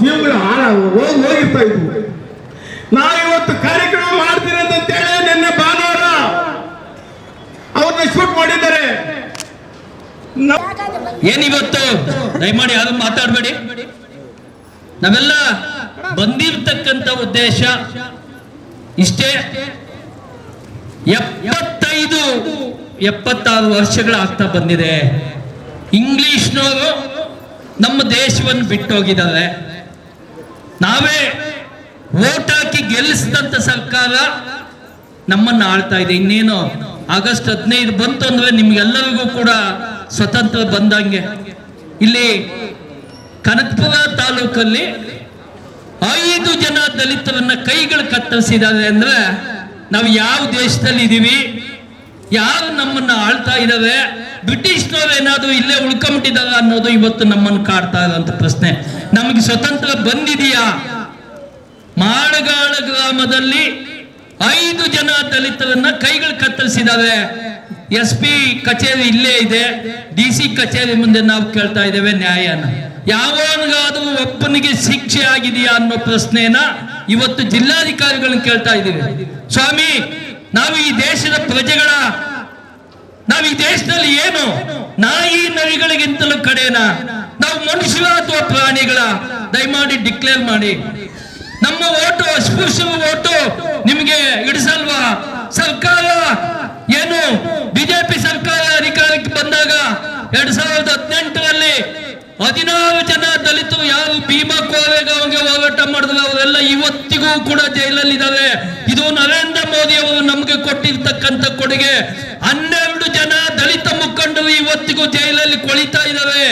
ಜೀವಗಳು ಹೋಗಿ, ಹೋಗಿರ್ತಾ ಇದ್ವು. ನಾವಿವತ್ತು ಕಾರ್ಯಕ್ರಮ ಮಾಡ್ತೀನಿ ಅಂತೇಳಿ ನಿನ್ನೆ ಭಾನುವಾರ ಅವ್ರನ್ನ ಶೂಟ್ ಮಾಡಿದ್ದಾರೆ. ನಾವು ಏನಿವತ್ತು? ದಯಮಾಡಿ ಯಾರು ಮಾತಾಡಬೇಡಿ. ನಾವೆಲ್ಲ ಬಂದಿರ್ತಕ್ಕಂಥ ಉದ್ದೇಶ ಇಷ್ಟೇ. ಎಪ್ಪತ್ತೈದು, ಎಪ್ಪತ್ತಾರು ವರ್ಷಗಳಾಗ್ತಾ ಬಂದಿದೆ. ಇಂಗ್ಲಿಷ್ನವರು ನಮ್ಮ ದೇಶವನ್ನು ಬಿಟ್ಟೋಗಿದ್ದಾರೆ. ನಾವೇ ಓಟ್ ಹಾಕಿ ಗೆಲ್ಲಿಸಿದಂತ ಸರ್ಕಾರ ನಮ್ಮನ್ನ ಆಳ್ತಾ ಇದೆ. ಇನ್ನೇನು ಆಗಸ್ಟ್ ಹದಿನೈದು ಬಂತು ಅಂದ್ರೆ ನಿಮ್ಗೆಲ್ಲರಿಗೂ ಕೂಡ ಸ್ವತಂತ್ರ ಬಂದಂಗೆ. ಇಲ್ಲಿ ಕನಕಪುರ ತಾಲೂಕಲ್ಲಿ ಐದು ಜನ ದಲಿತರನ್ನ ಕೈಗಳು ಕತ್ತರಿಸಿದ್ದಾರೆ ಅಂದ್ರೆ ನಾವು ಯಾವ ದೇಶದಲ್ಲಿ ಇದೀವಿ? ಯಾರು ನಮ್ಮನ್ನ ಆಳ್ತಾ ಇದಾವೆ ಬ್ರಿಟಿಷ್ನವ್ರು ಏನಾದ್ರು ಇಲ್ಲೇ ಉಳ್ಕೊಂಬಿಟ್ಟಿದಾರ ಅನ್ನೋದು ಇವತ್ತು ನಮ್ಮನ್ನು ಕಾಡ್ತಾ ಇರೋಂಥ ಪ್ರಶ್ನೆ. ನಮಗೆ ಸ್ವತಂತ್ರ ಬಂದಿದೆಯಾ? ಮಾಡಗಾಳ ಗ್ರಾಮದಲ್ಲಿ ಐದು ಜನ ದಲಿತರನ್ನ ಕೈಗಳು ಕತ್ತರಿಸಿದ್ದಾರೆ. ಎಸ್ ಪಿ ಕಚೇರಿ ಇಲ್ಲೇ ಇದೆ. ಡಿ ಸಿ ಕಚೇರಿ ಮುಂದೆ ನಾವು ಕೇಳ್ತಾ ಇದ್ದೇವೆ ನ್ಯಾಯನ. ಯಾವನಿಗಾದ್ರೂ ಒಬ್ಬನಿಗೆ ಶಿಕ್ಷೆ ಆಗಿದೆಯಾ ಅನ್ನೋ ಪ್ರಶ್ನೆನ ಇವತ್ತು ಜಿಲ್ಲಾಧಿಕಾರಿಗಳನ್ನ ಕೇಳ್ತಾ ಇದ್ದೀವಿ. ಸ್ವಾಮಿ, ನಾವು ಈ ದೇಶದ ಪ್ರಜೆಗಳ ನಾವು ಈ ದೇಶದಲ್ಲಿ ಏನು? ನಾಯಿ ನರಿಗಳಿಗಿಂತಲೂ ಕಡೆನಾ? ನಾವು ಮನುಷ್ಯರ ಅಥವಾ ಪ್ರಾಣಿಗಳ? ದಯಮಾಡಿ ಡಿಕ್ಲೇರ್ ಮಾಡಿ. ನಮ್ಮ ಓಟು ಅಸ್ಪೃಶ್ಯ ಓಟು ನಿಮಗೆ ಇಡಿಸಲ್ವಾ ಸರ್ಕಾರ ಏನು? ಬಿಜೆಪಿ ಸರ್ಕಾರ ಅಧಿಕಾರಕ್ಕೆ ಬಂದಾಗ ಎರಡ್ ಸಾವಿರದ ಹದಿನೆಂಟರಲ್ಲಿ ಹದಿನಾರು ಜನ ದಲಿತರು ಯಾರು ಭೀಮಾ ಕೋರೆಗಾಂವ್ಗೆ ಹೋರಾಟ ಮಾಡಿದ್ರು, ಅವರೆಲ್ಲ ಇವತ್ತಿಗೂ ಕೂಡ ಜೈಲಲ್ಲಿ ಜೈಲಲ್ಲಿದ್ದಾರೆ ಇದು ನರೇಂದ್ರ ಮೋದಿ ಅವರು ನಮಗೆ ಕೊಟ್ಟಿರ್ತಕ್ಕಂಥ ಕೊಡುಗೆ. ಹನ್ನೆರಡು ಮುಖಂಡರು ಇವತ್ತಿಗೂ ಜೈಲಲ್ಲಿ ಕೊಳಿತಾ ಇದ್ದಾರೆ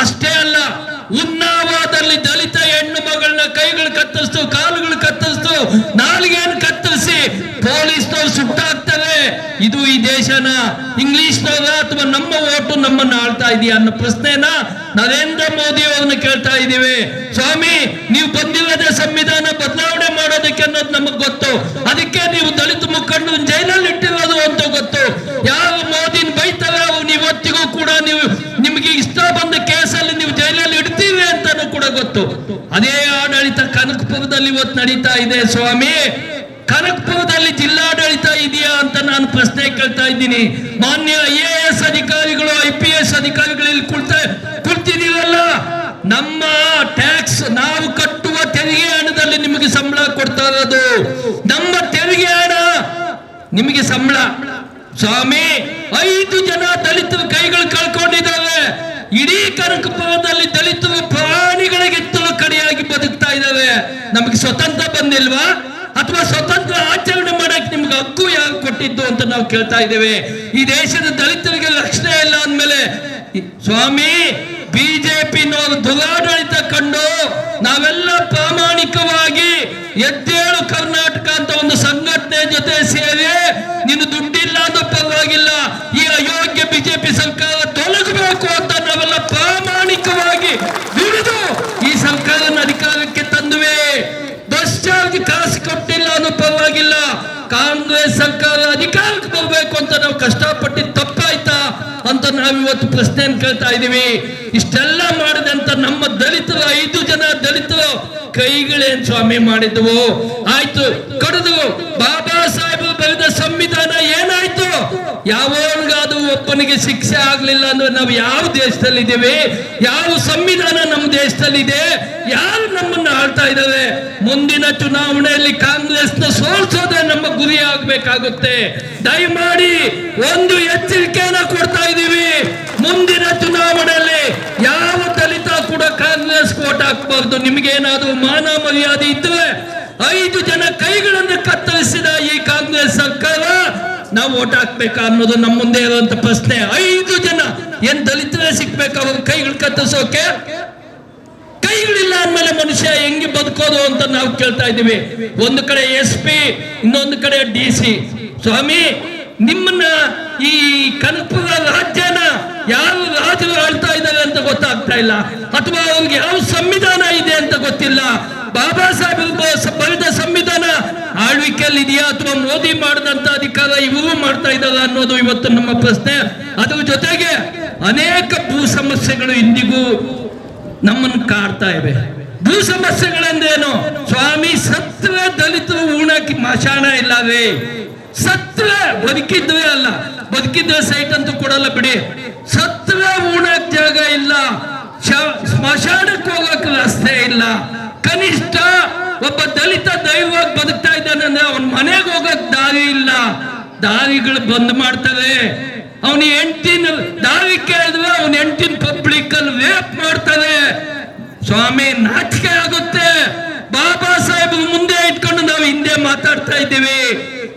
ಅಷ್ಟೇ ಅಲ್ಲ, ಉನ್ನಾವಾದಲ್ಲಿ ದಲಿತ ಹೆಣ್ಣು ಮಗಳನ್ನ ಕೈಗಳು ಕತ್ತರಿಸ್ತು, ಕಾಲುಗಳು ಕತ್ತರಿಸ್ತು, ನಾಲಿಗೆಯನ್ನು ಕತ್ತರಿಸಿ ಪೊಲೀಸ್ನವ್ರು ಸುಟ್ಟಾಕ್ತಾರೆ ಇದು ಈ ದೇಶನ, ಇಂಗ್ಲಿಷ್ನವರ ಅಥವಾ ನಮ್ಮ ಓಟು ನಮ್ಮನ್ನ ಆಳ್ತಾ ಇದೆಯಾ ಅನ್ನೋ ಪ್ರಶ್ನೆನ ನರೇಂದ್ರ ಮೋದಿ ಅವ್ರನ್ನ ಕೇಳ್ತಾ ಇದ್ದೀವಿ. ಸ್ವಾಮಿ, ನೀವು ಬಂದಿಲ್ಲದೆ ಸಂವಿಧಾನ ಬದಲಾವಣೆ ಮಾಡೋದಕ್ಕೆ ಅನ್ನೋದು ನಮಗ್ ಗೊತ್ತು. ಅದಕ್ಕೆ ನೀವು ದಲಿತ ಮುಖಂಡ ಜೈಲಲ್ಲಿ ಇಟ್ಟಿರೋದು ಅಂತ ಗೊತ್ತು. ಯಾವ ಮೋದಿನ ಬೈತಾರೆ? ಕೂಡ ನೀವು ನಿಮಗೆ ಇಷ್ಟ ಬಂದ ಕೇಸಲ್ಲಿ ನೀವು ಜೈಲಲ್ಲಿ ಇಡ್ತೀವಿ ಅಂತಾನು ಕೂಡ ಗೊತ್ತು. ಅದೇ ಆಡಳಿತ ಕನಕಪುರದಲ್ಲಿ ಇವತ್ತು ನಡೀತಾ ಇದೆ. ಸ್ವಾಮಿ, ಕನಕಪುರದಲ್ಲಿ ಜಿಲ್ಲಾಡಳಿತ ಇದೆಯಾ ಅಂತ ನಾನು ಪ್ರಶ್ನೆ ಕೇಳ್ತಾ ಇದ್ದೀನಿ. ಮಾನ್ಯ ಐ ಎ ಎಸ್ ಅಧಿಕಾರಿಗಳು, ಐ ಪಿ ಎಸ್ ಅಧಿಕಾರಿಗಳು ಇಲ್ಲಿ ಕುಳ್ತಾ ಕುಳ್ತಿದೀವಲ್ಲ ನಮ್ಮ ಟ್ಯಾಕ್ಸ್ ನಾವು ಕಟ್ಟುವ ತೆರಿಗೆ ಹಣದಲ್ಲಿ ನಿಮಗೆ ಸಂಬಳ ಕೊಡ್ತಾ ಇರೋದು. ನಮ್ಮ ತೆರಿಗೆ ಹಣ ನಿಮಗೆ ಸಂಬಳ. ಸ್ವಾಮಿ, ಐದು ಜನ ದಲಿತರ ಕೈಗಳು ಕಳ್ಕೊಂಡಿದ್ದಾರೆ ಇಡೀ ಕನಕಪುರದಲ್ಲಿ ದಲಿತರು ಪ್ರಾಣಿಗಳಿಗಿಂತಲೂ ಕಡೆಯಾಗಿ ಬದುಕ್ತಾ ಇದ್ದಾವೆ. ನಮಗೆ ಸ್ವತಂತ್ರ ಬಂದಿಲ್ವಾ? ಅಥವಾ ಸ್ವತಂತ್ರ ಆಚರಣೆ ಮಾಡಕ್ ನಿಮ್ಗೆ ಹಕ್ಕು ಯಾರು ಕೊಟ್ಟಿದ್ದು ಅಂತ ನಾವು ಕೇಳ್ತಾ ಇದ್ದೇವೆ. ಈ ದೇಶದ ದಲಿತರಿಗೆ ರಕ್ಷಣೆ ಇಲ್ಲ ಅಂದ್ಮೇಲೆ ಸ್ವಾಮಿ, ಬಿಜೆಪಿನವರು ದುರಾಡಳಿತ ಕಂಡು ನಾವೆಲ್ಲ ಪ್ರಾಮಾಣಿಕವಾಗಿ ಎದ್ದೇಳು ಕರ್ನಾಟಕ ಅಂತ ಒಂದು ಸಂಘಟನೆ ಜೊತೆ ಸೇರಿ, ನೀನು ಅನ್ನೋ ಪರವಾಗಿಲ್ಲ. ಈ ಅಯೋಗ್ಯ ಬಿಜೆಪಿ ಸರ್ಕಾರ ತೊಲಗಬೇಕು ಅಂತ ನಾವೆಲ್ಲ ಪ್ರಾಮಾಣಿಕವಾಗಿ ಹಿಡಿದು ಈ ಸರ್ಕಾರನ ಅಧಿಕಾರಕ್ಕೆ ತಂದುವೆ. ಬಸ್ ಚಾರ್ಜ್ ಕಾಸು ಕೊಟ್ಟಿಲ್ಲ ಅನ್ನೋ ಪರವಾಗಿಲ್ಲ. ಕಾಂಗ್ರೆಸ್ ಸರ್ಕಾರ ಅಧಿಕಾರಕ್ಕೆ ಬರಬೇಕು ಅಂತ ನಾವು ಕಷ್ಟಪಟ್ಟಿದ್ದು ತಪ್ಪಾಯ್ತಾ ಅಂತ ನಾವಿವತ್ತು ಪ್ರಶ್ನೆಯನ್ನು ಕೇಳ್ತಾ ಇದೀವಿ ಇಷ್ಟೆಲ್ಲ ಮಾಡಿದಂತ ನಮ್ಮ ದಲಿತರು, ಐದು ಜನ ದಲಿತರು ಕೈಗಳೇನ್ ಸ್ವಾಮಿ ಮಾಡಿದ್ವು. ಆಯ್ತು, ಕಡಿದು ಬಾಬಾ ಸಾಹೇಬ್ ಬರೆದ ಸಂವಿಧಾನ ಏನಾಯ್ತು? ಯಾವಾಗಾದ್ರೂ ಒಬ್ಬನಿಗೆ ಶಿಕ್ಷೆ ಆಗ್ಲಿಲ್ಲ ಅಂದ್ರೆ ನಾವು ಯಾವ ದೇಶದಲ್ಲಿ ಇದ್ದೀವಿ ಯಾವ ಸಂವಿಧಾನ ನಮ್ಮ ದೇಶದಲ್ಲಿದೆ? ಯಾರು ನಮ್ಮನ್ನ ಆಳ್ತಾ ಇದ್ದಾರೆ? ಮುಂದಿನ ಚುನಾವಣೆಯಲ್ಲಿ ಕಾಂಗ್ರೆಸ್ನ ಸೋಲ್ಸೋದ್ರೆ ನಮ್ಮ ಗುರಿ ಆಗ್ಬೇಕಾಗುತ್ತೆ. ದಯಮಾಡಿ ಒಂದು ಎಚ್ಚರಿಕೆಯನ್ನ ಕೊಡ್ತಾ ಇದ್ದೀವಿ. ಮುಂದಿನ ಚುನಾವಣೆಯಲ್ಲಿ ಯಾವ ದಲಿತ ಕೂಡ ಕಾಂಗ್ರೆಸ್ ಓಟ್ ಹಾಕ್ಬಾರ್ದು. ನಿಮ್ಗೇನಾದ್ರೂ ಮಾನ ಮರ್ಯಾದೆ ಇದ್ರೆ ಐದು ಜನ ಕೈಗಳನ್ನು ಕತ್ತರಿಸಿದ ಈ ಕಾಂಗ್ರೆಸ್ ಸರ್ಕಾರ ನಾವು ಓಟ್ ಹಾಕ್ಬೇಕಾ ಅನ್ನೋದು ನಮ್ಮ ಮುಂದೆ ಇರುವಂತ ಪ್ರಶ್ನೆ. ಐದು ಜನ ಏನ್ ದಲಿತರೇ ಸಿಕ್ಬೇಕಾ ಅವ್ರ ಕೈಗಳು ಕತ್ತರಿಸೋಕೆ? ಕೈಗಳಿಲ್ಲ ಅಂದ್ಮೇಲೆ ಮನುಷ್ಯ ಹೆಂಗೆ ಬದುಕೋದು ಅಂತ ನಾವು ಕೇಳ್ತಾ ಇದ್ದೀವಿ. ಒಂದು ಕಡೆ ಎಸ್ ಪಿ, ಇನ್ನೊಂದು ಕಡೆ ಡಿ ಸಿ. ಸ್ವಾಮಿ, ನಿಮ್ಮನ್ನ ಈ ಕನಕಪುರ ರಾಜ್ಯನ ಯಾವ ರಾಜರು ಆಳ್ತಾ ಇದ್ದಾರೆ ಅಂತ ಗೊತ್ತಾಗ್ತಾ ಇಲ್ಲ. ಅಥವಾ ಅವ್ರಿಗೆ ಯಾವ ಸಂವಿಧಾನ ಇದೆ ಅಂತ ಗೊತ್ತಿಲ್ಲ. ಬಾಬಾ ಸಾಹೇಬ್ ಬರೆದ ಸಂವಿಧಾನ ಆಳು ಆಳ್ವಿಕೆಯಲ್ಲಿ ಇದೆಯಾ ಅಥವಾ ಮೋದಿ ಮಾಡಿದಂತ ಅಧಿಕಾರ ಇವರು ಮಾಡ್ತಾ ಇದ್ದಾರ ಅನ್ನೋದು ಇವತ್ತು ನಮ್ಮ ಪ್ರಶ್ನೆ. ಅದ್ರ ಜೊತೆಗೆ ಅನೇಕ ಭೂ ಸಮಸ್ಯೆಗಳು ಇಂದಿಗೂ ನಮ್ಮನ್ನು ಕಾಡ್ತಾ ಇವೆ. ಭೂ ಸಮಸ್ಯೆಗಳೆಂದೇನು ಸ್ವಾಮಿ ಸತ್ರ ದಲಿತರು ಉಣಕ್ಕೆ ಮಶಾಣ ಇಲ್ಲವೇ? ಸತ್ರ ಬದುಕಿದ್ವೇ ಅಲ್ಲ. ಬದುಕಿದ್ವೆ ಸೈಟ್ ಅಂತೂ ಕೊಡಲ್ಲ ಬಿಡಿ. ಸತ್ವ ಉಣಕ್ ಜಾಗ ಇಲ್ಲ. ಸ್ಮಶಾನಕ್ಕೆ ಹೋಗಕ್ ರಸ್ತೆ ಇಲ್ಲ. ಕನಿಷ್ಠ ಒಬ್ಬ ದಲಿತ ದೈವವಾಗಿ ಬದುಕ್ತಾ ಇದ್ದಾನೆ ಅಂದ್ರೆ ಅವನ ಮನೆಗೆ ಹೋಗಕ್ ದಾರಿ ಇಲ್ಲ. ದಾರಿಗಳು ಬಂದ್ ಮಾಡ್ತಾರೆ ಅವನ ಎಂಟಿನ ದಾರಿ ಕೇಳಿದ್ರೆ ಅವನ ಎಂಟಿನ ಪಬ್ಲಿಕ್ ಅಲ್ಲಿ ವೇಪ್ ಮಾಡ್ತಾರೆ ಸ್ವಾಮಿ, ನಾಚಿಕೆ ಆಗುತ್ತೆ. ಬಾಬಾ ಸಾಹೇಬ್ ಮುಂದೆ ಇಟ್ಕೊಂಡು ನಾವು ಹಿಂದೆ ಮಾತಾಡ್ತಾ ಇದ್ದೀವಿ.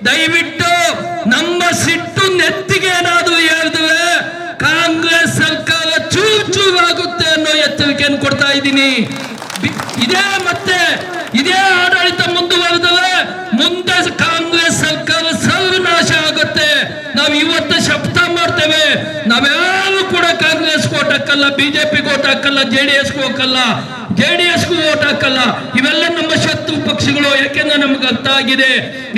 ದಯವಿಟ್ಟು ನಮ್ಮ ಸಿಟ್ಟು ನೆತ್ತಿಗೆ ಏನಾದರೂ ಹೇಳಿದ್ರೆ ಕಾಂಗ್ರೆಸ್ ಸರ್ಕಾರ ಚೂರು ಚೂರು ಆಗುತ್ತೆ ಅನ್ನೋ ಎಚ್ಚರಿಕೆಯನ್ನು ಕೊಡ್ತಾ ಇದ್ದೀನಿ. ಇದೇ ಮತ್ತೆ ಇದೇ ಆಡಳಿತ ಮುಂದುವರೆದರೆ ಮುಂದೆ ಕಾಂಗ್ರೆಸ್ ಸರ್ಕಾರ ಸರ್ವನಾಶ ಆಗುತ್ತೆ. ನಾವು ಇವತ್ತು ಶಬ್ದ ಮಾಡ್ತೇವೆ. ನಾವ್ಯಾರು ಕೂಡ ಕಾಂಗ್ರೆಸ್ ಓಟ್ ಹಾಕಲ್ಲ, ಬಿಜೆಪಿ ಓಟ್ ಹಾಕಲ್ಲ, ಜೆ ಡಿ ಹೋಗಲ್ಲ ಜೆ ಡಿ ಎಸ್ಗೂ ಓಟ್ ಹಾಕಲ್ಲ. ಇವೆಲ್ಲ ನಮ್ಮ ಶತ್ರು ಪಕ್ಷಗಳು, ಯಾಕೆಂದ್ರೆ ನಮ್ಗೆ ಅರ್ಥ ಆಗಿದೆ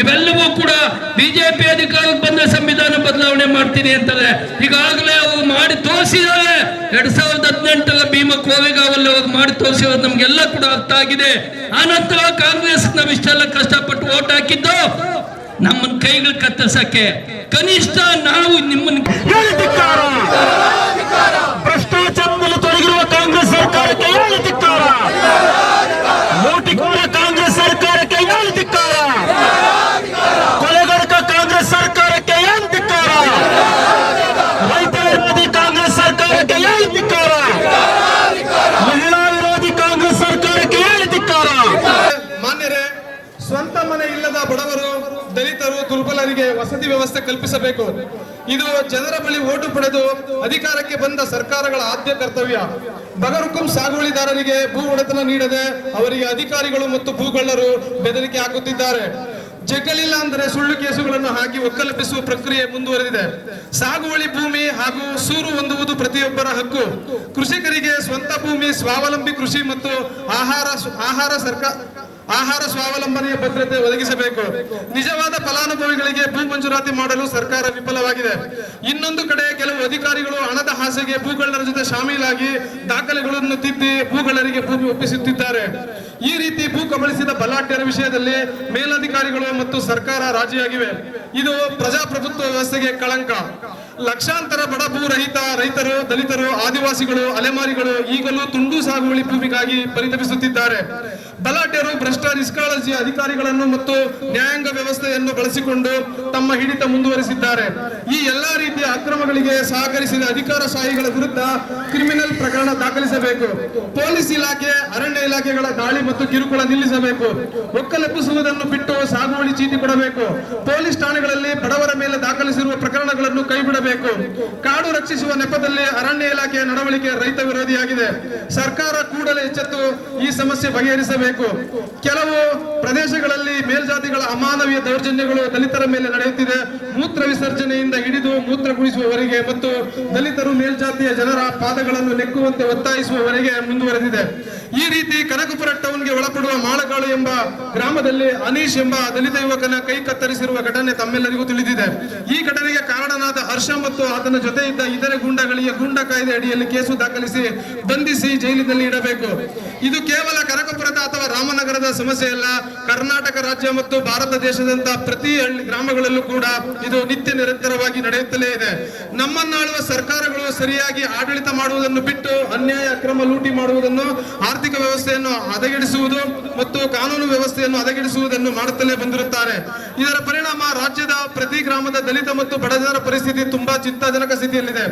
ಇವೆಲ್ಲವೂ ಕೂಡ ಬಿಜೆಪಿ ಅಧಿಕಾರಕ್ಕೆ ಬಂದ ಸಂವಿಧಾನ ಬದಲಾವಣೆ ಮಾಡ್ತೀನಿ ಅಂತಾರೆ. ಈಗಾಗಲೇ ಅವ್ರು ಮಾಡಿ ತೋರಿಸಿದ್ದಾರೆ. ಎರಡ್ ಸಾವಿರದ ಹದಿನೆಂಟರ ಭೀಮ ಕೋರೆಗಾವಲ್ಲಿ ಅವ್ರು ಮಾಡಿ ತೋರಿಸಿರೋದು ನಮ್ಗೆಲ್ಲ ಕೂಡ ಅರ್ಥ ಆಗಿದೆ. ಆ ನಂತರ ಕಾಂಗ್ರೆಸ್ ನಾವು ಇಷ್ಟೆಲ್ಲ ಕಷ್ಟಪಟ್ಟು ಓಟ್ ಹಾಕಿದ್ದು ನಮ್ಮನ್ನ ಕೈಗಳು ಕತ್ತರಿಸಕ್ಕೆ. ಕನಿಷ್ಠ ನಾವು ನಿಮ್ಮನ್ನ ಹೇಳಿ ಧಿಕ್ಕಾರ ಭ್ರಷ್ಟಾಚಾರದಲ್ಲಿ ತೊಡಗಿರುವ ಕಾಂಗ್ರೆಸ್ ಸರ್ಕಾರಕ್ಕೆ ಹೇಳಿ ಧಿಕ್ಕಾರ ಲೂಟಿಕೋರ ಕಾಂಗ್ರೆಸ್ ಸರ್ಕಾರಕ್ಕೆ ಹೇಳಿ ಧಿಕ್ಕಾರ ಕೊಲೆಗಡಕ ಕಾಂಗ್ರೆಸ್ ಸರ್ಕಾರಕ್ಕೆ ಹೇಳಿ ಧಿಕ್ಕಾರ ರೈತ ವಿರೋಧಿ ಕಾಂಗ್ರೆಸ್ ಸರ್ಕಾರಕ್ಕೆ ಹೇಳಿ ಧಿಕ್ಕಾರ ಮಹಿಳಾ ವಿರೋಧಿ ಕಾಂಗ್ರೆಸ್ ಸರ್ಕಾರಕ್ಕೆ ಹೇಳಿ ಧಿಕ್ಕಾರ ಮಾನ್ಯರೇ ಸ್ವಂತ ಮನೆ ಇಲ್ಲದ ಬಡವರು ದಲಿತರು ದುರ್ಬಲರಿಗೆ ವಸತಿ ವ್ಯವಸ್ಥೆ ಕಲ್ಪಿಸಬೇಕು ಇದು ಜನರ ಬಳಿ ಓಟು ಪಡೆದು ಅಧಿಕಾರಕ್ಕೆ ಬಂದ ಸರ್ಕಾರಗಳ ಆದ್ಯ ಕರ್ತವ್ಯ. ಬಗರುಕುಂ ಸಾಗುವಳಿದಾರರಿಗೆ ಭೂ ಒಡೆತನ ನೀಡದೆ ಅವರಿಗೆ ಅಧಿಕಾರಿಗಳು ಮತ್ತು ಭೂಗಳ್ಳರು ಬೆದರಿಕೆ ಹಾಕುತ್ತಿದ್ದಾರೆ. ಜಗ್ಗಲಿಲ್ಲ ಅಂದರೆ ಸುಳ್ಳು ಕೇಸುಗಳನ್ನು ಹಾಕಿ ಒಕ್ಕಲೆಬ್ಬಿಸುವ ಪ್ರಕ್ರಿಯೆ ಮುಂದುವರೆದಿದೆ. ಸಾಗುವಳಿ ಭೂಮಿ ಹಾಗೂ ಸೂರು ಹೊಂದುವುದು ಪ್ರತಿಯೊಬ್ಬರ ಹಕ್ಕು. ಕೃಷಿಕರಿಗೆ ಸ್ವಂತ ಭೂಮಿ, ಸ್ವಾವಲಂಬಿ ಕೃಷಿ ಮತ್ತು ಆಹಾರ ಆಹಾರ ಸರ್ಕಾರ ಆಹಾರ ಸ್ವಾವಲಂಬನೆಯ ಭದ್ರತೆ ಒದಗಿಸಬೇಕು. ನಿಜವಾದ ಫಲಾನುಭವಿಗಳಿಗೆ ಭೂ ಮಂಜೂರಾತಿ ಮಾಡಲು ಸರ್ಕಾರ ವಿಫಲವಾಗಿದೆ. ಇನ್ನೊಂದು ಕಡೆ ಕೆಲವು ಅಧಿಕಾರಿಗಳು ಹಣದ ಹಾಸಿಗೆ ಭೂಗಳ್ಳರ ಜೊತೆ ಶಾಮೀಲಾಗಿ ದಾಖಲೆಗಳನ್ನು ತಿದ್ದಿ ಭೂಗಳ್ಳರಿಗೆ ಭೂಮಿ ಒಪ್ಪಿಸುತ್ತಿದ್ದಾರೆ. ಈ ರೀತಿ ಭೂ ಕಬಳಿಸಿದ ಬಲಾಢ್ಯರ ವಿಷಯದಲ್ಲಿ ಮೇಲಧಿಕಾರಿಗಳು ಮತ್ತು ಸರ್ಕಾರ ರಾಜಿಯಾಗಿವೆ. ಇದು ಪ್ರಜಾಪ್ರಭುತ್ವ ವ್ಯವಸ್ಥೆಗೆ ಕಳಂಕ. ಲಕ್ಷಾಂತರ ಬಡ ಭೂರಹಿತ ರೈತರು, ದಲಿತರು, ಆದಿವಾಸಿಗಳು, ಅಲೆಮಾರಿಗಳು ಈಗಲೂ ತುಂಡು ಸಾಗುವಳಿ ಭೂಮಿಗಾಗಿ ಪರಿತಪಿಸುತ್ತಿದ್ದಾರೆ. ಬಲಾಟ್ಯರು ಭ್ರಷ್ಟ ನಿಷ್ಕಾಳಜಿ ಅಧಿಕಾರಿಗಳನ್ನು ಮತ್ತು ನ್ಯಾಯಾಂಗ ವ್ಯವಸ್ಥೆಯನ್ನು ಬಳಸಿಕೊಂಡು ತಮ್ಮ ಹಿಡಿತ ಮುಂದುವರಿಸಿದ್ದಾರೆ. ಈ ಎಲ್ಲಾ ರೀತಿಯ ಸಹಕರಿಸಿದ ಅಧಿಕಾರಶಾಹಿಗಳ ವಿರುದ್ಧ ಕ್ರಿಮಿನಲ್ ಪ್ರಕರಣ ದಾಖಲಿಸಬೇಕು. ಪೊಲೀಸ್ ಇಲಾಖೆ, ಅರಣ್ಯ ಇಲಾಖೆಗಳ ದಾಳಿ ಮತ್ತು ಕಿರುಕುಳ ನಿಲ್ಲಿಸಬೇಕು. ಒಕ್ಕಲೆಪ್ಪಿಸುವುದನ್ನು ಬಿಟ್ಟು ಸಾಗುವಳಿ ಚೀಟಿ ಕೊಡಬೇಕು. ಪೊಲೀಸ್ ಠಾಣೆಗಳಲ್ಲಿ ಬಡವರ ಮೇಲೆ ದಾಖಲಿಸಿರುವ ಪ್ರಕರಣಗಳನ್ನು ಕೈಬಿಡಬೇಕು. ಕಾಡು ರಕ್ಷಿಸುವ ನೆಪದಲ್ಲಿ ಅರಣ್ಯ ಇಲಾಖೆಯ ನಡವಳಿಕೆ ರೈತ ವಿರೋಧಿಯಾಗಿದೆ. ಸರ್ಕಾರ ಕೂಡಲೇ ಎಚ್ಚೆತ್ತು ಈ ಸಮಸ್ಯೆ ಬಗೆಹರಿಸಬೇಕು. ಕೆಲವು ಪ್ರದೇಶಗಳಲ್ಲಿ ಮೇಲ್ಜಾತಿಗಳ ಅಮಾನವೀಯ ದೌರ್ಜನ್ಯಗಳು ದಲಿತರ ಮೇಲೆ ನಡೆಯುತ್ತಿದೆ. ಮೂತ್ರ ವಿಸರ್ಜನೆಯಿಂದ ಕುಡಿಸುವವರೆಗೆ ಮತ್ತು ದಲಿತರು ಮೇಲ್ಜಾತಿಯ ಜನರ ಪಾದಗಳನ್ನು ನೆಕ್ಕುವಂತೆ ಒತ್ತಾಯಿಸುವವರೆಗೆ ಮುಂದುವರೆದಿದೆ. ಈ ರೀತಿ ಕನಕಪುರ ಟೌನ್ಗೆ ಒಳಪಡುವ ಮಾಳಗಾಳು ಎಂಬ ಗ್ರಾಮದಲ್ಲಿ ಅನೀಶ್ ಎಂಬ ದಲಿತ ಯುವಕನ ಕೈ ಕತ್ತರಿಸಿರುವ ಘಟನೆ ತಮ್ಮೆಲ್ಲರಿಗೂ ತಿಳಿದಿದೆ. ಈ ಘಟನೆಗೆ ಕಾರಣನಾದ ಹರ್ಷ ಮತ್ತು ಆತನ ಜೊತೆ ಇದ್ದ ಇತರೆ ಗೂಂಡಗಳಿಗೆ ಗೂಂಡ ಕಾಯ್ದೆ ಅಡಿಯಲ್ಲಿ ಕೇಸು ದಾಖಲಿಸಿ ಬಂಧಿಸಿ ಜೈಲಿನಲ್ಲಿ ಇಡಬೇಕು. ಇದು ಕೇವಲ ಕನಕಪುರದ ಅಥವಾ ರಾಮನಗರದ ಸಮಸ್ಯೆ ಅಲ್ಲ. ಕರ್ನಾಟಕ ರಾಜ್ಯ ಮತ್ತು ಭಾರತ ದೇಶದಂತಹ ಪ್ರತಿ ಹಳ್ಳಿ ಗ್ರಾಮಗಳಲ್ಲೂ ಕೂಡ ಇದು ನಿತ್ಯ ನಿರಂತರವಾಗಿ ನಡೆಯುತ್ತಲೇ ಇದೆ. ನಮ್ಮನ್ನಾಳುವ ಸರ್ಕಾರಗಳು ಸರಿಯಾಗಿ ಆಡಳಿತ ಮಾಡುವುದನ್ನು ಬಿಟ್ಟು ಅನ್ಯಾಯ, ಅಕ್ರಮ ಲೂಟಿ ಮಾಡುವುದನ್ನು ಆರ್ಥಿಕ ವ್ಯವಸ್ಥೆಯನ್ನು ಹದಗೆಡಿಸುವುದು ಮತ್ತು ಕಾನೂನು ವ್ಯವಸ್ಥೆಯನ್ನು ಹದಗೆಡಿಸುವುದನ್ನು ಮಾಡುತ್ತಲೇ ಬಂದಿರುತ್ತಾರೆ. ಇದರ ಪರಿಣಾಮ ರಾಜ್ಯದ ಪ್ರತಿ ಗ್ರಾಮದ ದಲಿತ ಮತ್ತು ಬಡಜನರ ಪರಿಸ್ಥಿತಿ ತುಂಬಾ ಚಿಂತಾಜನಕ ಸ್ಥಿತಿಯಲ್ಲಿದೆ.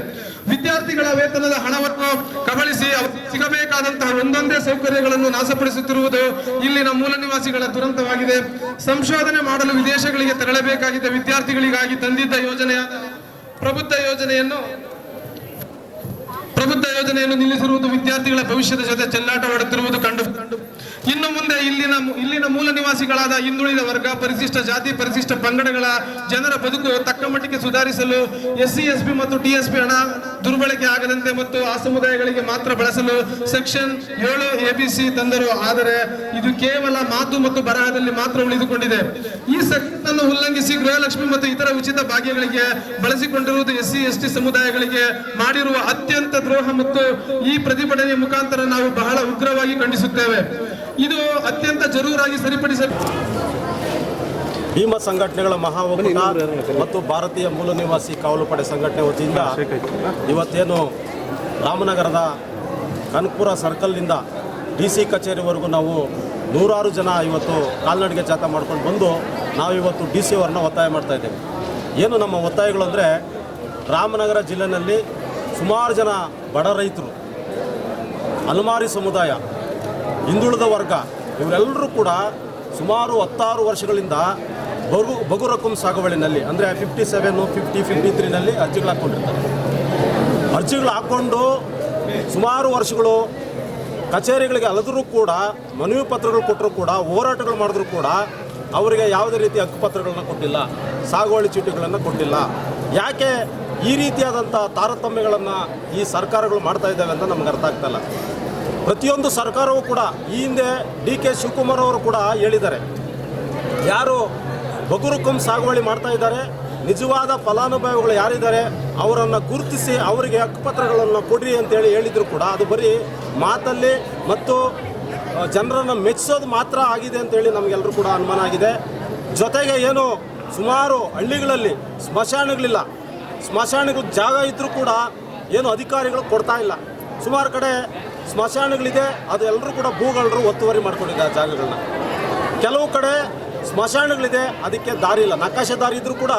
ವಿದ್ಯಾರ್ಥಿಗಳ ವೇತನದ ಹಣವನ್ನು ಕಬಳಿಸಿ ಸಿಗಬೇಕಾದಂತಹ ಒಂದೊಂದೇ ಸೌಕರ್ಯಗಳನ್ನು ನಾಶಪಡಿಸುತ್ತಿರುವುದು ಇಲ್ಲಿನ ಮೂಲ ನಿವಾಸಿಗಳ ದುರಂತವಾಗಿದೆ. ಸಂಶೋಧನೆ ಮಾಡಲು ವಿದೇಶಗಳಿಗೆ ತೆರಳಬೇಕಾಗಿದ್ದ ವಿದ್ಯಾರ್ಥಿಗಳಿಗಾಗಿ ತಂದಿದ್ದ ಯೋಜನೆಯಾದ ಪ್ರಬುದ್ಧ ಯೋಜನೆಯನ್ನು ಪ್ರಬುದ್ಧ ಯೋಜನೆಯನ್ನು ನಿಲ್ಲಿಸಿರುವುದು ವಿದ್ಯಾರ್ಥಿಗಳ ಭವಿಷ್ಯದ ಜೊತೆ ಚೆಲ್ಲಾಟವಾಡುತ್ತಿರುವುದು ಕಂಡು ಇನ್ನು ಮುಂದೆ ಇಲ್ಲಿನ ಇಲ್ಲಿನ ಮೂಲ ನಿವಾಸಿಗಳಾದ ಹಿಂದುಳಿದ ವರ್ಗ, ಪರಿಶಿಷ್ಟ ಜಾತಿ, ಪರಿಶಿಷ್ಟ ಪಂಗಡಗಳ ಜನರ ಬದುಕು ತಕ್ಕ ಮಟ್ಟಿಗೆ ಸುಧಾರಿಸಲು ಎಸ್ಸಿ ಎಸ್ಪಿ ಮತ್ತು ಟಿಎಸ್ಪಿ ಹಣ ದುರ್ಬಳಕೆ ಆಗದಂತೆ ಮತ್ತು ಆ ಸಮುದಾಯಗಳಿಗೆ ಮಾತ್ರ ಬಳಸಲು ಸೆಕ್ಷನ್ ಏಳು ಎಬಿಸಿ ತಂದರು. ಆದರೆ ಇದು ಕೇವಲ ಮಾತು ಮತ್ತು ಬರಹದಲ್ಲಿ ಮಾತ್ರ ಉಳಿದುಕೊಂಡಿದೆ. ಈ ಸೆಕ್ಷನ್ ಅನ್ನು ಉಲ್ಲಂಘಿಸಿ ಗೃಹಲಕ್ಷ್ಮಿ ಮತ್ತು ಇತರ ಉಚಿತ ಭಾಗ್ಯಗಳಿಗೆ ಬಳಸಿಕೊಂಡಿರುವುದು ಎಸ್ಸಿ, ಎಸ್ಟಿ ಸಮುದಾಯಗಳಿಗೆ ಮಾಡಿರುವ ಅತ್ಯಂತ ದ್ರೋಹ ಮತ್ತು ಈ ಪ್ರತಿಭಟನೆಯ ಮುಖಾಂತರ ನಾವು ಬಹಳ ಉಗ್ರವಾಗಿ ಖಂಡಿಸುತ್ತೇವೆ. ಇದು ಅತ್ಯಂತ ಜರೂರಾಗಿ ಸರಿಪಡಿಸಬೇಕು ಭೀಮ ಸಂಘಟನೆಗಳ ಮಹಾ ಮತ್ತು ಭಾರತೀಯ ಮೂಲ ನಿವಾಸಿ ಕಾವಲು ಪಡೆ ಸಂಘಟನೆ ವತಿಯಿಂದ ಇವತ್ತೇನು ರಾಮನಗರದ ಕನಕಪುರ ಸರ್ಕಲ್ನಿಂದ ಡಿ ಸಿ ಕಚೇರಿವರೆಗೂ ನಾವು ನೂರಾರು ಜನ ಇವತ್ತು ಕಾಲ್ನಡಿಗೆ ಜಾಥಾ ಮಾಡ್ಕೊಂಡು ಬಂದು ನಾವು ಇವತ್ತು ಡಿ ಸಿ ಅವರನ್ನ ಒತ್ತಾಯ ಮಾಡ್ತಾ ಇದ್ದೇವೆ. ಏನು ನಮ್ಮ ಒತ್ತಾಯಗಳು ಅಂದರೆ ರಾಮನಗರ ಜಿಲ್ಲೆಯಲ್ಲಿ ಸುಮಾರು ಜನ ಬಡ ರೈತರು, ಅಲ್ಮಾರಿ ಸಮುದಾಯ ಹಿಂದುಳಿದ ವರ್ಗ, ಇವರೆಲ್ಲರೂ ಕೂಡ ಸುಮಾರು ಹತ್ತಾರು ವರ್ಷಗಳಿಂದ ಬಗು ಬಗು ಸಾಗುವಳಿನಲ್ಲಿ, ಅಂದರೆ ಫಿಫ್ಟಿ ಸೆವೆನ್ನು ಫಿಫ್ಟಿ ಫಿಫ್ಟಿ ತ್ರೀನಲ್ಲಿ ಅರ್ಜಿಗಳು ಹಾಕ್ಕೊಂಡಿರ್ತಾರೆ. ಅರ್ಜಿಗಳು ಹಾಕ್ಕೊಂಡು ಸುಮಾರು ವರ್ಷಗಳು ಕಚೇರಿಗಳಿಗೆ ಅಲೆದರೂ ಕೂಡ, ಮನವಿ ಪತ್ರಗಳು ಕೊಟ್ಟರು ಕೂಡ, ಹೋರಾಟಗಳು ಮಾಡಿದ್ರು ಕೂಡ, ಅವರಿಗೆ ಯಾವುದೇ ರೀತಿ ಹಕ್ಕುಪತ್ರಗಳನ್ನ ಕೊಟ್ಟಿಲ್ಲ, ಸಾಗುವಳಿ ಚೀಟಿಗಳನ್ನು ಕೊಟ್ಟಿಲ್ಲ. ಯಾಕೆ ಈ ರೀತಿಯಾದಂಥ ತಾರತಮ್ಯಗಳನ್ನು ಈ ಸರ್ಕಾರಗಳು ಮಾಡ್ತಾ ಇದ್ದಾವೆ ಅಂತ ನಮ್ಗೆ ಅರ್ಥ ಆಗ್ತಾಯಿಲ್ಲ ಪ್ರತಿಯೊಂದು ಸರ್ಕಾರವೂ ಕೂಡ ಈ ಹಿಂದೆ ಡಿ ಕೆ ಶಿವಕುಮಾರ್ ಅವರು ಕೂಡ ಹೇಳಿದ್ದಾರೆ. ಯಾರು ಬಗುರುಕುಂ ಸಾಗುವಳಿ ಮಾಡ್ತಾ ಇದ್ದಾರೆ, ನಿಜವಾದ ಫಲಾನುಭವಿಗಳು ಯಾರಿದ್ದಾರೆ, ಅವರನ್ನು ಗುರುತಿಸಿ ಅವರಿಗೆ ಹಕ್ಕುಪತ್ರಗಳನ್ನು ಕೊಡಿ ಅಂತೇಳಿ ಹೇಳಿದ್ರು ಕೂಡ ಅದು ಬರೀ ಮಾತಲ್ಲಿ ಮತ್ತು ಜನರನ್ನು ಮೆಚ್ಚಿಸೋದು ಮಾತ್ರ ಆಗಿದೆ ಅಂತೇಳಿ ನಮಗೆಲ್ಲರೂ ಕೂಡ ಅನುಮಾನ ಆಗಿದೆ. ಜೊತೆಗೆ ಏನು ಸುಮಾರು ಹಳ್ಳಿಗಳಲ್ಲಿ ಸ್ಮಶಾನಗಳಿಲ್ಲ. ಸ್ಮಶಾನಗಳು ಜಾಗ ಇದ್ದರೂ ಕೂಡ ಏನು ಅಧಿಕಾರಿಗಳು ಕೊಡ್ತಾ ಇಲ್ಲ. ಸುಮಾರು ಕಡೆ ಸ್ಮಶಾನಗಳಿದೆ, ಅದು ಎಲ್ಲರೂ ಕೂಡ ಭೂಗಳರು ಒತ್ತುವರಿ ಮಾಡ್ಕೊಂಡಿದ್ದಾರೆ ಆ ಜಾಗಗಳನ್ನ. ಕೆಲವು ಕಡೆ ಸ್ಮಶಾನಗಳಿದೆ, ಅದಕ್ಕೆ ದಾರಿ ಇಲ್ಲ. ನಕಾಶ ದಾರಿ ಇದ್ರೂ ಕೂಡ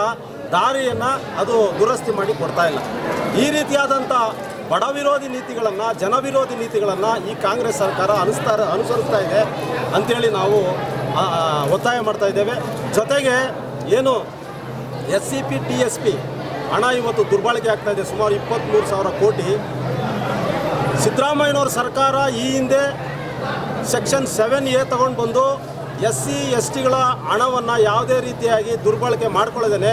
ದಾರಿಯನ್ನು ಅದು ದುರಸ್ತಿ ಮಾಡಿ ಕೊಡ್ತಾ ಇಲ್ಲ. ಈ ರೀತಿಯಾದಂಥ ಬಡ ವಿರೋಧಿ ನೀತಿಗಳನ್ನು, ಜನ ವಿರೋಧಿ ನೀತಿಗಳನ್ನು ಈ ಕಾಂಗ್ರೆಸ್ ಸರ್ಕಾರ ಅನುಸ್ತಾ ಅನುಸರಿಸ್ತಾ ಇದೆ ಅಂಥೇಳಿ ನಾವು ಒತ್ತಾಯ ಮಾಡ್ತಾ ಇದ್ದೇವೆ. ಜೊತೆಗೆ ಏನು S C P, T S P, ಹಣ ಇವತ್ತು ದುರ್ಬಳಕೆ ಆಗ್ತಾ ಇದೆ. ಸುಮಾರು ಇಪ್ಪತ್ತ್ಮೂರು ಸಾವಿರ ಕೋಟಿ ಸಿದ್ದರಾಮಯ್ಯನವ್ರ ಸರ್ಕಾರ ಈ ಹಿಂದೆ ಸೆಕ್ಷನ್ ಸೆವೆನ್ ಎ ತಗೊಂಡು ಬಂದು ಎಸ್ ಸಿ, ಎಸ್ ಟಿಗಳ ಹಣವನ್ನು ಯಾವುದೇ ರೀತಿಯಾಗಿ ದುರ್ಬಳಕೆ ಮಾಡ್ಕೊಳ್ಳದೇನೆ,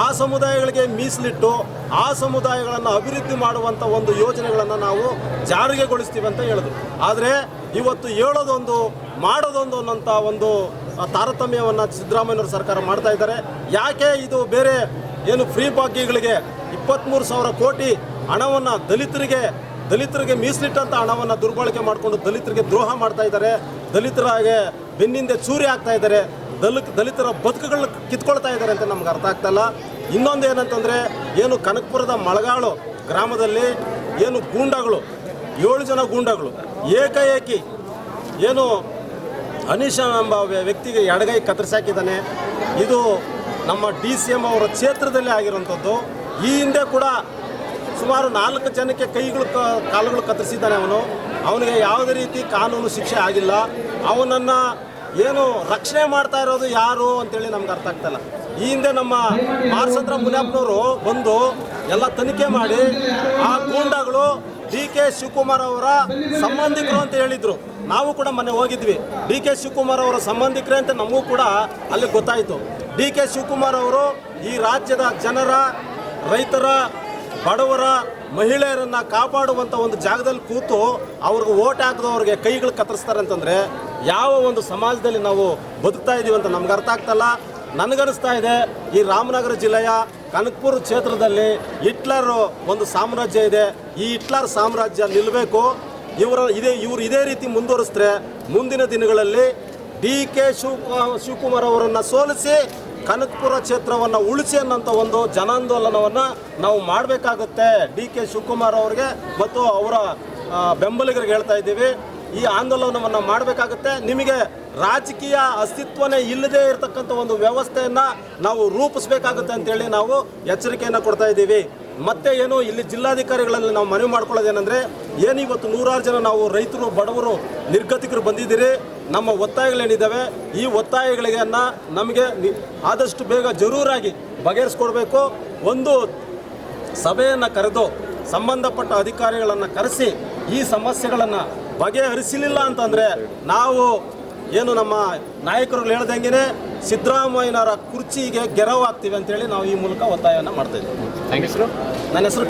ಆ ಸಮುದಾಯಗಳಿಗೆ ಮೀಸಲಿಟ್ಟು, ಆ ಸಮುದಾಯಗಳನ್ನು ಅಭಿವೃದ್ಧಿ ಮಾಡುವಂಥ ಒಂದು ಯೋಜನೆಗಳನ್ನು ನಾವು ಜಾರಿಗೆಗೊಳಿಸ್ತೀವಿ ಅಂತ ಹೇಳಿದ್ರು. ಆದರೆ ಇವತ್ತು ಹೇಳೋದೊಂದು, ಮಾಡೋದೊಂದು ಅನ್ನೋಂಥ ಒಂದು ತಾರತಮ್ಯವನ್ನು ಸಿದ್ದರಾಮಯ್ಯವ್ರ ಸರ್ಕಾರ ಮಾಡ್ತಾ ಇದ್ದಾರೆ. ಯಾಕೆ ಇದು ಬೇರೆ ಏನು ಫ್ರೀ ಭಾಗ್ಯಗಳಿಗೆ ಇಪ್ಪತ್ತ್ಮೂರು ಸಾವಿರ ಕೋಟಿ ಹಣವನ್ನು ದಲಿತರಿಗೆ ದಲಿತರಿಗೆ ಮೀಸಲಿಟ್ಟಂಥ ಹಣವನ್ನು ದುರ್ಬಳಕೆ ಮಾಡಿಕೊಂಡು ದಲಿತರಿಗೆ ದ್ರೋಹ ಮಾಡ್ತಾ ಇದ್ದಾರೆ. ದಲಿತರಾಗೆ ಬೆನ್ನಿಂದೆ ಚೂರಿ ಆಗ್ತಾ ಇದ್ದಾರೆ. ದಲಿತ, ದಲಿತರ ಬದುಕುಗಳನ್ನ ಕಿತ್ಕೊಳ್ತಾ ಇದ್ದಾರೆ ಅಂತ ನಮ್ಗೆ ಅರ್ಥ ಆಗ್ತಲ್ಲ ಇನ್ನೊಂದು ಏನಂತಂದರೆ, ಏನು ಕನಕಪುರದ ಮಳಗಾಳು ಗ್ರಾಮದಲ್ಲಿ ಏನು ಗೂಂಡಗಳು, ಏಳು ಜನ ಗೂಂಡಗಳು ಏಕಾಏಕಿ ಏನು ಅನೀಶ ಎಂಬ ವ್ಯ- ವ್ಯಕ್ತಿಗೆ ಎಡಗೈ ಕತ್ತರಿಸಾಕಿದ್ದಾನೆ ಇದು ನಮ್ಮ ಡಿ ಸಿ ಎಂ ಅವರ ಕ್ಷೇತ್ರದಲ್ಲಿ ಆಗಿರುವಂಥದ್ದು. ಈ ಹಿಂದೆ ಕೂಡ ಸುಮಾರು ನಾಲ್ಕು ಜನಕ್ಕೆ ಕೈಗಳು ಕಾಲುಗಳು ಕತ್ತರಿಸಿದ್ದಾನೆ ಅವನು. ಅವನಿಗೆ ಯಾವುದೇ ರೀತಿ ಕಾನೂನು ಶಿಕ್ಷೆ ಆಗಿಲ್ಲ. ಅವನನ್ನು ಏನು ರಕ್ಷಣೆ ಮಾಡ್ತಾ ಇರೋದು ಯಾರು ಅಂತೇಳಿ ನಮ್ಗೆ ಅರ್ಥ ಆಗ್ತಾಯಿಲ್ಲ ಈ ಹಿಂದೆ ನಮ್ಮ ಮಾರ್ಸಂದ್ರ ಮುನಿಯಪ್ಪನವರು ಬಂದು ಎಲ್ಲ ತನಿಖೆ ಮಾಡಿ ಆ ಗೂಂಡಗಳು ಡಿ ಕೆ ಶಿವಕುಮಾರ್ ಅವರ ಸಂಬಂಧಿಕರು ಅಂತ ಹೇಳಿದ್ರು. ನಾವು ಕೂಡ ಮೊನ್ನೆ ಹೋಗಿದ್ವಿ. ಡಿ ಕೆ ಶಿವಕುಮಾರ್ ಅವರ ಸಂಬಂಧಿಕರೇ ಅಂತ ನಮಗೂ ಕೂಡ ಅಲ್ಲಿ ಗೊತ್ತಾಯಿತು. ಡಿ ಕೆ ಶಿವಕುಮಾರ್ ಅವರು ಈ ರಾಜ್ಯದ ಜನರ, ರೈತರ ಬಡವರ ಮಹಿಳೆಯರನ್ನ ಕಾಪಾಡುವಂಥ ಒಂದು ಜಾಗದಲ್ಲಿ ಕೂತು ಅವ್ರಿಗೆ ಓಟ್ ಹಾಕಿದವ್ರಿಗೆ ಕೈಗಳು ಕತ್ತರಿಸ್ತಾರೆ ಅಂತಂದರೆ ಯಾವ ಒಂದು ಸಮಾಜದಲ್ಲಿ ನಾವು ಬದುಕ್ತಾ ಇದ್ದೀವಿ ಅಂತ ನಮ್ಗೆ ಅರ್ಥ ಆಗ್ತಲ್ಲ. ನನಗನಿಸ್ತಾ ಇದೆ, ಈ ರಾಮನಗರ ಜಿಲ್ಲೆಯ ಕನಕಪುರ ಕ್ಷೇತ್ರದಲ್ಲಿ ಹಿಟ್ಲರ್ ಒಂದು ಸಾಮ್ರಾಜ್ಯ ಇದೆ. ಈ ಹಿಟ್ಲರ್ ಸಾಮ್ರಾಜ್ಯ ನಿಲ್ಲಬೇಕು ಇವರ ಇದೇ, ಇವರು ಇದೇ ರೀತಿ ಮುಂದುವರಿಸಿದ್ರೆ ಮುಂದಿನ ದಿನಗಳಲ್ಲಿ ಡಿ ಕೆ ಶಿವಕುಮಾರ್ ಶಿವಕುಮಾರ್ ಅವರನ್ನು ಸೋಲಿಸಿ ಕನಕಪುರ ಕ್ಷೇತ್ರವನ್ನು ಉಳಿಸಿ ಅನ್ನೋಂಥ ಒಂದು ಜನಾಂದೋಲನವನ್ನು ನಾವು ಮಾಡಬೇಕಾಗುತ್ತೆ. ಡಿ ಕೆ ಶಿವಕುಮಾರ್ ಅವರಿಗೆ ಮತ್ತು ಅವರ ಬೆಂಬಲಿಗರಿಗೆ ಹೇಳ್ತಾ ಇದ್ದೀವಿ. ಈ ಆಂದೋಲನವನ್ನು ಮಾಡಬೇಕಾಗುತ್ತೆ. ನಿಮಗೆ ರಾಜಕೀಯ ಅಸ್ತಿತ್ವನೇ ಇಲ್ಲದೇ ಇರತಕ್ಕಂಥ ಒಂದು ವ್ಯವಸ್ಥೆಯನ್ನು ನಾವು ರೂಪಿಸಬೇಕಾಗುತ್ತೆ ಅಂತೇಳಿ ನಾವು ಎಚ್ಚರಿಕೆಯನ್ನು ಕೊಡ್ತಾ ಇದ್ದೀವಿ. ಮತ್ತೆ ಏನು ಇಲ್ಲಿ ಜಿಲ್ಲಾಧಿಕಾರಿಗಳಲ್ಲಿ ನಾವು ಮನವಿ ಮಾಡ್ಕೊಳ್ಳೋದೇನೆಂದರೆ ಏನು ಇವತ್ತು ನೂರಾರು ಜನ ನಾವು ರೈತರು, ಬಡವರು, ನಿರ್ಗತಿಕರು ಬಂದಿದ್ದೀರಿ. ನಮ್ಮ ಒತ್ತಾಯಗಳೇನಿದ್ದಾವೆ ಈ ಒತ್ತಾಯಗಳಿಗೆಯನ್ನು ನಮಗೆ ಆದಷ್ಟು ಬೇಗ ಜರೂರಾಗಿ ಬಗೆಹರಿಸ್ಕೊಡ್ಬೇಕು. ಒಂದು ಸಭೆಯನ್ನು ಕರೆದು ಸಂಬಂಧಪಟ್ಟ ಅಧಿಕಾರಿಗಳನ್ನು ಕರೆಸಿ ಈ ಸಮಸ್ಯೆಗಳನ್ನು ಬಗೆಹರಿಸಲಿಲ್ಲ ಅಂತಂದರೆ ನಾವು ಏನು ನಮ್ಮ ನಾಯಕರು ಹೇಳ್ದಂಗೆ ಸಿದ್ದರಾಮಯ್ಯನವರ ಕುರ್ಚಿಗೆ ಗೆರವಾಗ್ತೀವಿ ಅಂತೇಳಿ ನಾವು ಈ ಮೂಲಕ ಒತ್ತಾಯವನ್ನು ಮಾಡ್ತಾ ಇದ್ದೀವಿ. ನನ್ನ ಹೆಸರು